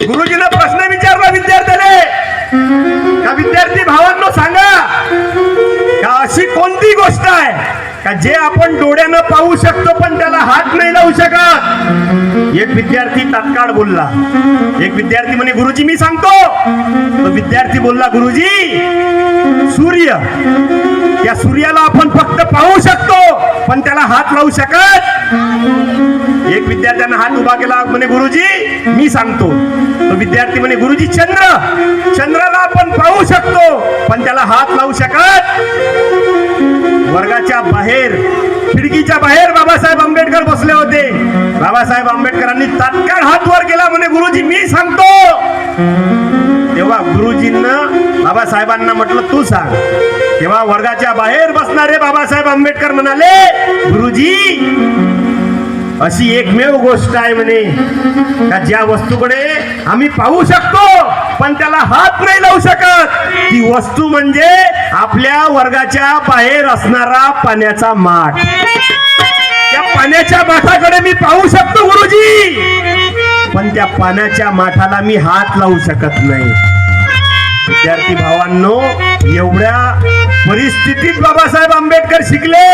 गुरुजीनं प्रश्न विचारला विद्यार्थ्याने. का विद्यार्थी भावांनो सांगा का अशी कोणती गोष्ट आहे? का जे आपण डोळ्यानं पाहू शकतो पण त्याला हात नाही लावू शकत? एक विद्यार्थी तात्काळ बोलला. एक विद्यार्थी म्हणे गुरुजी मी सांगतो. तो विद्यार्थी बोलला गुरुजी सूर्य या सूर्याला आपण फक्त पाहू शकतो पण त्याला हात लावू शकत एक विद्यार्थ्यानं हात उभा केला म्हणे गुरुजी मी सांगतो. तो विद्यार्थी म्हणे गुरुजी चंद्र चंद्राला आपण पाहू शकतो पण त्याला हात लावू शकत वर्गाच्या बाहेर खिडकीच्या बाहेर बाबासाहेब आंबेडकर बसले होते. बाबासाहेब आंबेडकरांनी तात्काळ हात वर केला म्हणे गुरुजी मी सांगतो. तेव्हा गुरुजींना बाबासाहेबांना म्हटलं तू सांग. तेव्हा वर्गाच्या बाहेर बसणारे बाबासाहेब आंबेडकर म्हणाले गुरुजी अशी एकमेव गोष्ट आहे म्हणे. का ज्या वस्तूकडे आम्ही पाहू शकतो पण त्याला हात नाही लावू शकत. ती वस्तू म्हणजे आपल्या वर्गाच्या बाहेर असणारा पाण्याचा माठ. त्या पाण्याच्या माठाकडे मी पाहू शकतो गुरुजी. पण त्या पाण्याच्या माठाला मी हात लावू शकत नाही. विद्यार्थी भावांनो एवढ्या परिस्थितीत बाबासाहेब आंबेडकर शिकले.